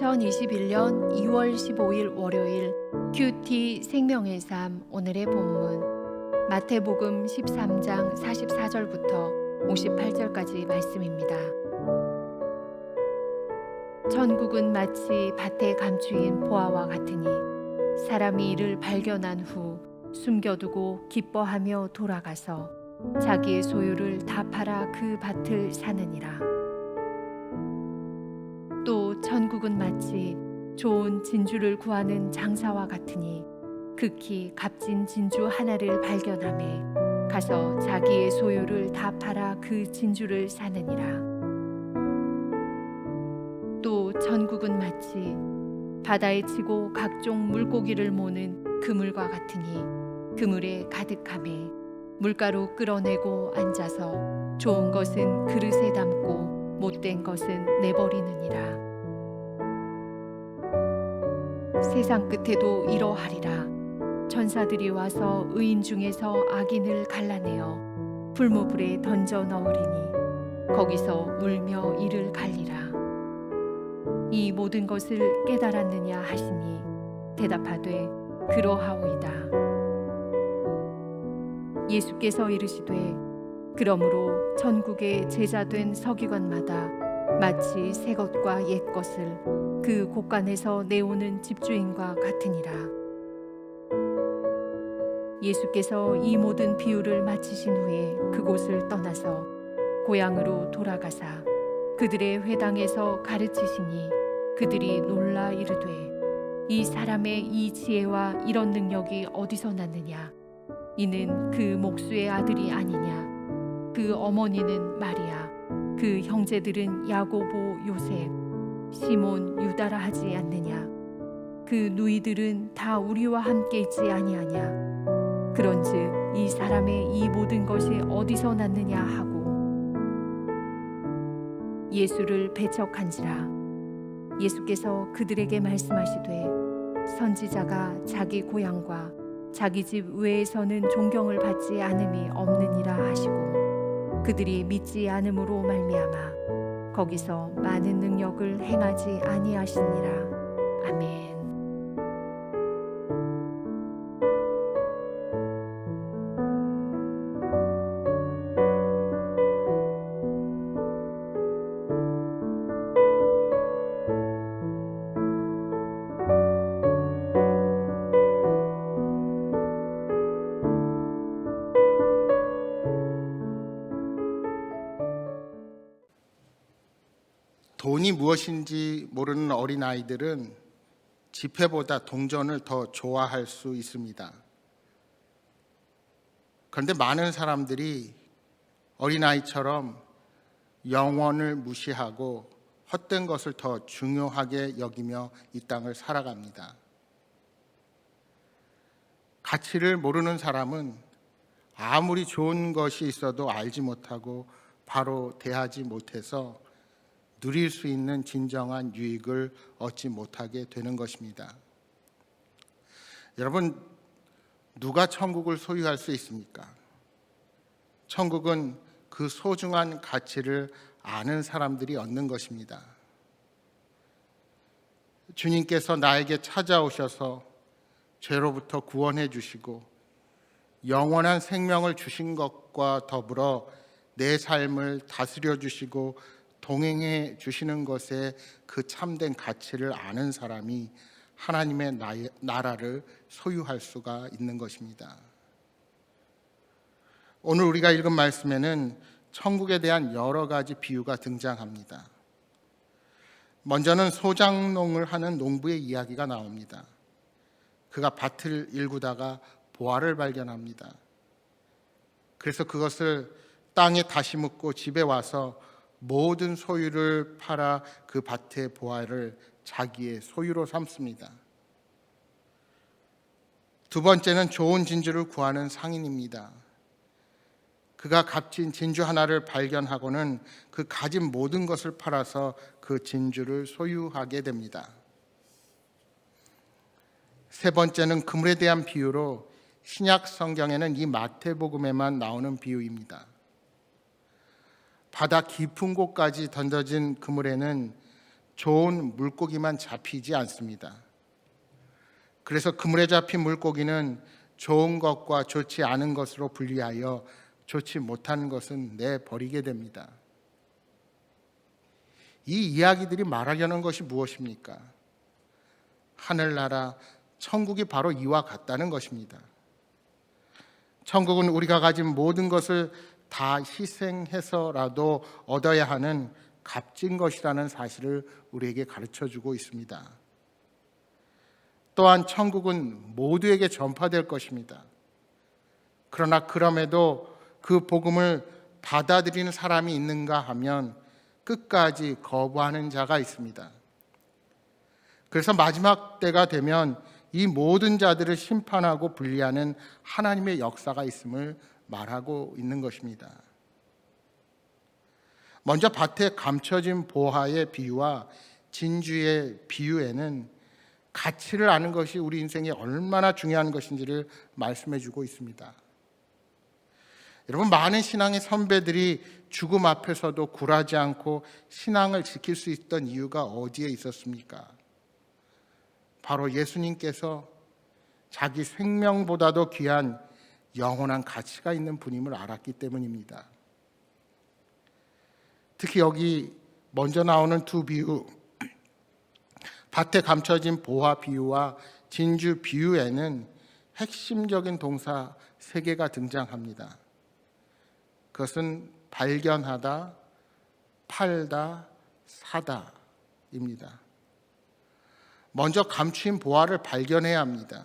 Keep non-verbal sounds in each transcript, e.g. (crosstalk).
2021년 2월 15일 월요일 큐티 생명의 삶 오늘의 본문 마태복음 13장 44절부터 58절까지 말씀입니다. 천국은 마치 밭에 감추인 보아와 같으니 사람이 이를 발견한 후 숨겨두고 기뻐하며 돌아가서 자기의 소유를 다 팔아 그 밭을 사느니라. 천국은 마치 좋은 진주를 구하는 장사와 같으니 극히 값진 진주 하나를 발견함에 가서 자기의 소유를 다 팔아 그 진주를 사느니라. 또 천국은 마치 바다에 치고 각종 물고기를 모는 그물과 같으니 그물에 가득함에 물가로 끌어내고 앉아서 좋은 것은 그릇에 담고 못된 것은 내버리느니라. 세상 끝에도 이러하리라. 천사들이 와서 의인 중에서 악인을 갈라내어 불무불에 던져 넣으리니 거기서 울며 이를 갈리라. 이 모든 것을 깨달았느냐 하시니 대답하되 그러하오이다. 예수께서 이르시되 그러므로 천국의 제자된 서기관마다 마치 새 것과 옛 것을 그 곳간에서 내오는 집주인과 같으니라. 예수께서 이 모든 비유를 마치신 후에 그곳을 떠나서 고향으로 돌아가사 그들의 회당에서 가르치시니 그들이 놀라 이르되 이 사람의 이 지혜와 이런 능력이 어디서 났느냐? 이는 그 목수의 아들이 아니냐? 그 어머니는 마리아, 그 형제들은 야고보, 요셉, 시몬, 유다라 하지 않느냐? 그 누이들은 다 우리와 함께 있지 아니하냐? 그런즉 이 사람의 이 모든 것이 어디서 났느냐 하고 예수를 배척한지라 예수께서 그들에게 말씀하시되 선지자가 자기 고향과 자기 집 외에서는 존경을 받지 않음이 없느니라 하시고 그들이 믿지 않음으로 말미암아 거기서 많은 능력을 행하지 아니하시니라 아멘. 돈이 무엇인지 모르는 어린 아이들은 지폐보다 동전을 더 좋아할 수 있습니다. 그런데 많은 사람들이 어린 아이처럼 영원을 무시하고 헛된 것을 더 중요하게 여기며 이 땅을 살아갑니다. 가치를 모르는 사람은 아무리 좋은 것이 있어도 알지 못하고 바로 대하지 못해서 누릴 수 있는 진정한 유익을 얻지 못하게 되는 것입니다. 여러분, 누가 천국을 소유할 수 있습니까? 천국은 그 소중한 가치를 아는 사람들이 얻는 것입니다. 주님께서 나에게 찾아오셔서 죄로부터 구원해 주시고 영원한 생명을 주신 것과 더불어 내 삶을 다스려 주시고 동행해 주시는 것에 그 참된 가치를 아는 사람이 하나님의 나라를 소유할 수가 있는 것입니다. 오늘 우리가 읽은 말씀에는 천국에 대한 여러 가지 비유가 등장합니다. 먼저는 소장농을 하는 농부의 이야기가 나옵니다. 그가 밭을 일구다가 보화를 발견합니다. 그래서 그것을 땅에 다시 묻고 집에 와서 모든 소유를 팔아 그 밭의 보화를 자기의 소유로 삼습니다. 두 번째는 좋은 진주를 구하는 상인입니다. 그가 값진 진주 하나를 발견하고는 그 가진 모든 것을 팔아서 그 진주를 소유하게 됩니다. 세 번째는 그물에 대한 비유로 신약 성경에는 이 마태복음에만 나오는 비유입니다. 바다 깊은 곳까지 던져진 그물에는 좋은 물고기만 잡히지 않습니다. 그래서 그물에 잡힌 물고기는 좋은 것과 좋지 않은 것으로 분리하여 좋지 못한 것은 내버리게 됩니다. 이 이야기들이 말하려는 것이 무엇입니까? 하늘나라, 천국이 바로 이와 같다는 것입니다. 천국은 우리가 가진 모든 것을 다 희생해서라도 얻어야 하는 값진 것이라는 사실을 우리에게 가르쳐 주고 있습니다. 또한 천국은 모두에게 전파될 것입니다. 그러나 그럼에도 그 복음을 받아들이는 사람이 있는가 하면 끝까지 거부하는 자가 있습니다. 그래서 마지막 때가 되면 이 모든 자들을 심판하고 분리하는 하나님의 역사가 있음을 말하고 있는 것입니다. 먼저 밭에 감춰진 보화의 비유와 진주의 비유에는 가치를 아는 것이 우리 인생에 얼마나 중요한 것인지를 말씀해 주고 있습니다. 여러분 많은 신앙의 선배들이 죽음 앞에서도 굴하지 않고 신앙을 지킬 수 있던 이유가 어디에 있었습니까? 바로 예수님께서 자기 생명보다도 귀한 영원한 가치가 있는 분임을 알았기 때문입니다. 특히 여기 먼저 나오는 두 비유, (clears throat) 밭에 감춰진 보화 비유와 진주 비유에는 핵심적인 동사 세 개가 등장합니다. 그것은 발견하다, 팔다, 사다입니다. 먼저 감추인 보화를 발견해야 합니다.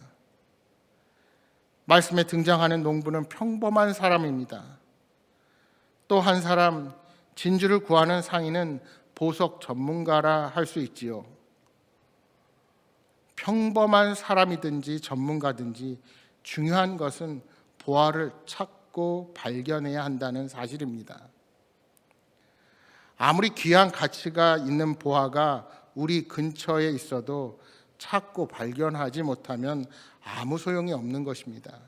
말씀에 등장하는 농부는 평범한 사람입니다. 또 한 사람 진주를 구하는 상인은 보석 전문가라 할 수 있지요. 평범한 사람이든지 전문가든지 중요한 것은 보화를 찾고 발견해야 한다는 사실입니다. 아무리 귀한 가치가 있는 보화가 우리 근처에 있어도 찾고 발견하지 못하면 아무 소용이 없는 것입니다.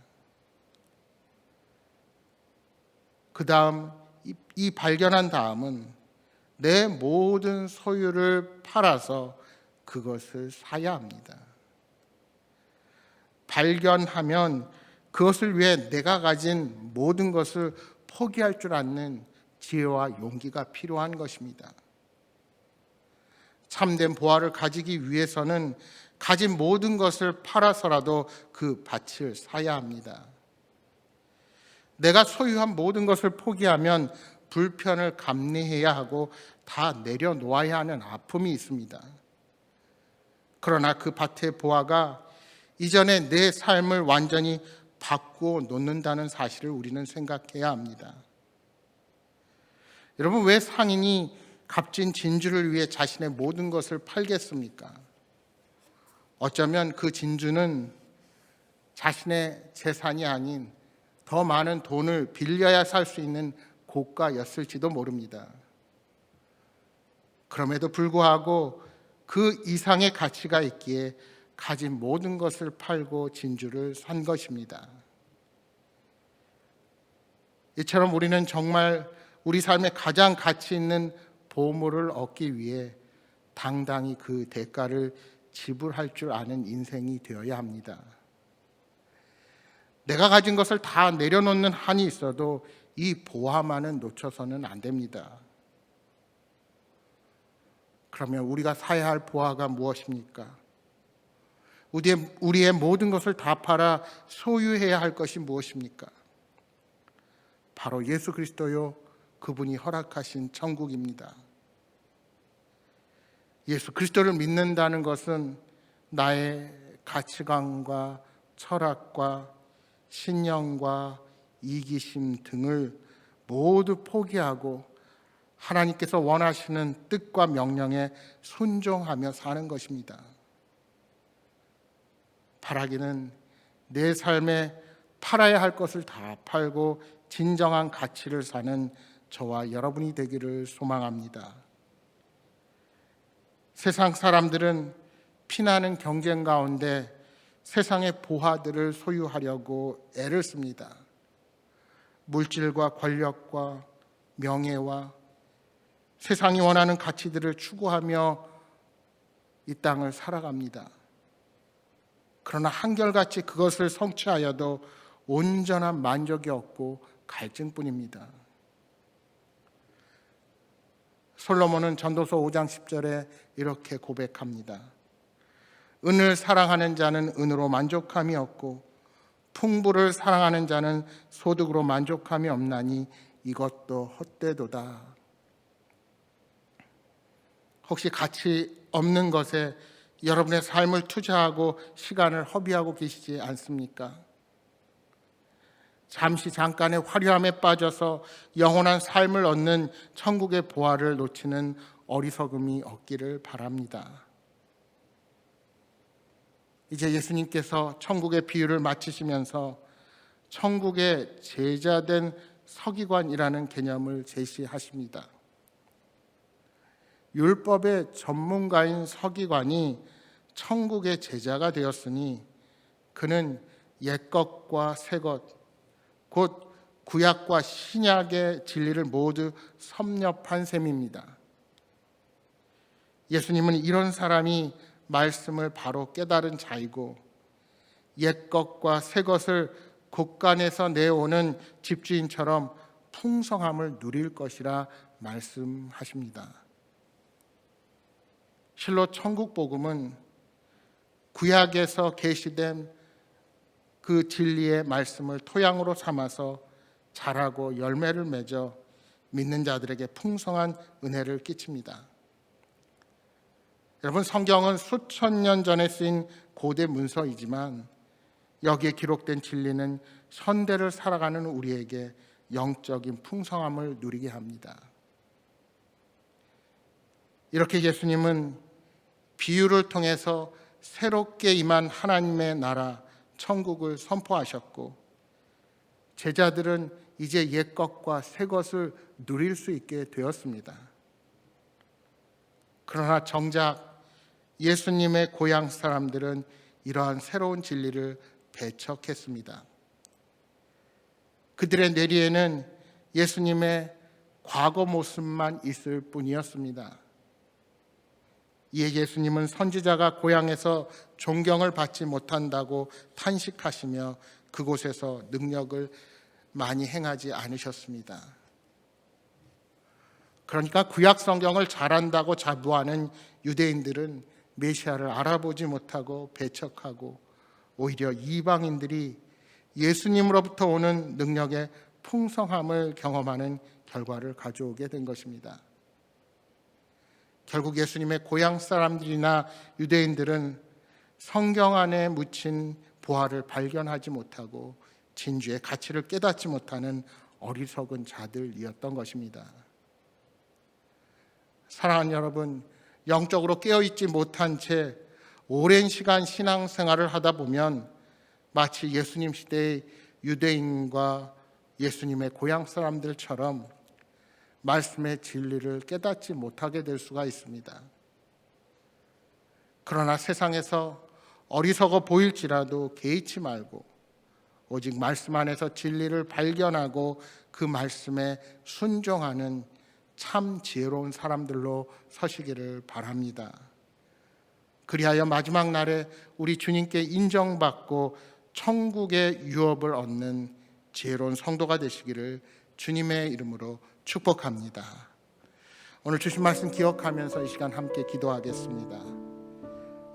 그 다음, 이, 이 발견한 다음은 내 모든 소유를 팔아서 그것을 사야 합니다. 발견하면 그것을 위해 내가 가진 모든 것을 포기할 줄 아는 지혜와 용기가 필요한 것입니다. 참된 보화를 가지기 위해서는 가진 모든 것을 팔아서라도 그 밭을 사야 합니다. 내가 소유한 모든 것을 포기하면 불편을 감내해야 하고 다 내려놓아야 하는 아픔이 있습니다. 그러나 그 밭의 보화가 이전에 내 삶을 완전히 바꾸어 놓는다는 사실을 우리는 생각해야 합니다. 여러분, 왜 상인이 값진 진주를 위해 자신의 모든 것을 팔겠습니까? 어쩌면 그 진주는 자신의 재산이 아닌 더 많은 돈을 빌려야 살 수 있는 고가였을지도 모릅니다. 그럼에도 불구하고 그 이상의 가치가 있기에 가진 모든 것을 팔고 진주를 산 것입니다. 이처럼 우리는 정말 우리 삶에 가장 가치 있는 보물을 얻기 위해 당당히 그 대가를 지불할 줄 아는 인생이 되어야 합니다. 내가 가진 것을 다 내려놓는 한이 있어도 이 보화만은 놓쳐서는 안 됩니다. 그러면 우리가 사야 할 보화가 무엇입니까? 우리의, 우리의 모든 것을 다 팔아 소유해야 할 것이 무엇입니까? 바로 예수 그리스도요, 그분이 허락하신 천국입니다. 예수 그리스도를 믿는다는 것은 나의 가치관과 철학과 신념과 이기심 등을 모두 포기하고 하나님께서 원하시는 뜻과 명령에 순종하며 사는 것입니다. 바라기는 내 삶에 팔아야 할 것을 다 팔고 진정한 가치를 사는 저와 여러분이 되기를 소망합니다. 세상 사람들은 피나는 경쟁 가운데 세상의 보화들을 소유하려고 애를 씁니다. 물질과 권력과 명예와 세상이 원하는 가치들을 추구하며 이 땅을 살아갑니다. 그러나 한결같이 그것을 성취하여도 온전한 만족이 없고 갈증뿐입니다. 솔로몬은 전도서 5장 10절에 이렇게 고백합니다. 은을 사랑하는 자는 은으로 만족함이 없고 풍부를 사랑하는 자는 소득으로 만족함이 없나니 이것도 헛되도다. 혹시 가치 없는 것에 여러분의 삶을 투자하고 시간을 허비하고 계시지 않습니까? 잠시 잠깐의 화려함에 빠져서 영원한 삶을 얻는 천국의 보화를 놓치는 어리석음이 없기를 바랍니다. 이제 예수님께서 천국의 비유를 마치시면서 천국의 제자된 서기관이라는 개념을 제시하십니다. 율법의 전문가인 서기관이 천국의 제자가 되었으니 그는 옛것과 새것, 곧 구약과 신약의 진리를 모두 섭렵한 셈입니다. 예수님은 이런 사람이 말씀을 바로 깨달은 자이고 옛 것과 새 것을 곳간에서 내오는 집주인처럼 풍성함을 누릴 것이라 말씀하십니다. 실로 천국 복음은 구약에서 계시된 그 진리의 말씀을 토양으로 삼아서 자라고 열매를 맺어 믿는 자들에게 풍성한 은혜를 끼칩니다. 여러분 성경은 수천 년 전에 쓰인 고대 문서이지만 여기에 기록된 진리는 현대를 살아가는 우리에게 영적인 풍성함을 누리게 합니다. 이렇게 예수님은 비유를 통해서 새롭게 임한 하나님의 나라 천국을 선포하셨고 제자들은 이제 옛 것과 새 것을 누릴 수 있게 되었습니다. 그러나 정작 예수님의 고향 사람들은 이러한 새로운 진리를 배척했습니다. 그들의 뇌리에는 예수님의 과거 모습만 있을 뿐이었습니다. 이에 예수님은 선지자가 고향에서 존경을 받지 못한다고 탄식하시며 그곳에서 능력을 많이 행하지 않으셨습니다. 그러니까 구약 성경을 잘한다고 자부하는 유대인들은 메시아를 알아보지 못하고 배척하고 오히려 이방인들이 예수님으로부터 오는 능력의 풍성함을 경험하는 결과를 가져오게 된 것입니다. 결국 예수님의 고향 사람들이나 유대인들은 성경 안에 묻힌 보화를 발견하지 못하고 진주의 가치를 깨닫지 못하는 어리석은 자들이었던 것입니다. 사랑하는 여러분, 영적으로 깨어있지 못한 채 오랜 시간 신앙생활을 하다 보면 마치 예수님 시대의 유대인과 예수님의 고향 사람들처럼 말씀의 진리를 깨닫지 못하게 될 수가 있습니다. 그러나 세상에서 어리석어 보일지라도 개의치 말고 오직 말씀 안에서 진리를 발견하고 그 말씀에 순종하는 참 지혜로운 사람들로 서시기를 바랍니다. 그리하여 마지막 날에 우리 주님께 인정받고 천국의 유업을 얻는 지혜로운 성도가 되시기를 주님의 이름으로 축복합니다. 오늘 주신 말씀 기억하면서 이 시간 함께 기도하겠습니다.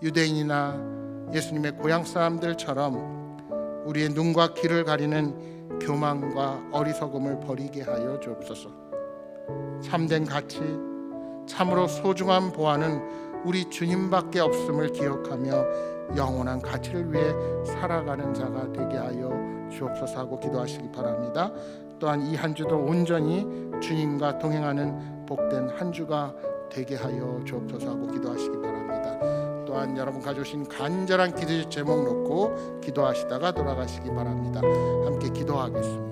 유대인이나 예수님의 고향 사람들처럼 우리의 눈과 귀를 가리는 교만과 어리석음을 버리게 하여 주옵소서. 참된 가치, 참으로 소중한 보안은 우리 주님밖에 없음을 기억하며 영원한 가치를 위해 살아가는 자가 되게 하여 주옵소서 하고 기도하시기 바랍니다. 또한 이 한 주도 온전히 주님과 동행하는 복된 한 주가 되게 하여 주옵소서 하고 기도하시기 바랍니다. 또한 여러분 가져오신 간절한 기도 제목 놓고 기도하시다가 돌아가시기 바랍니다. 함께 기도하겠습니다.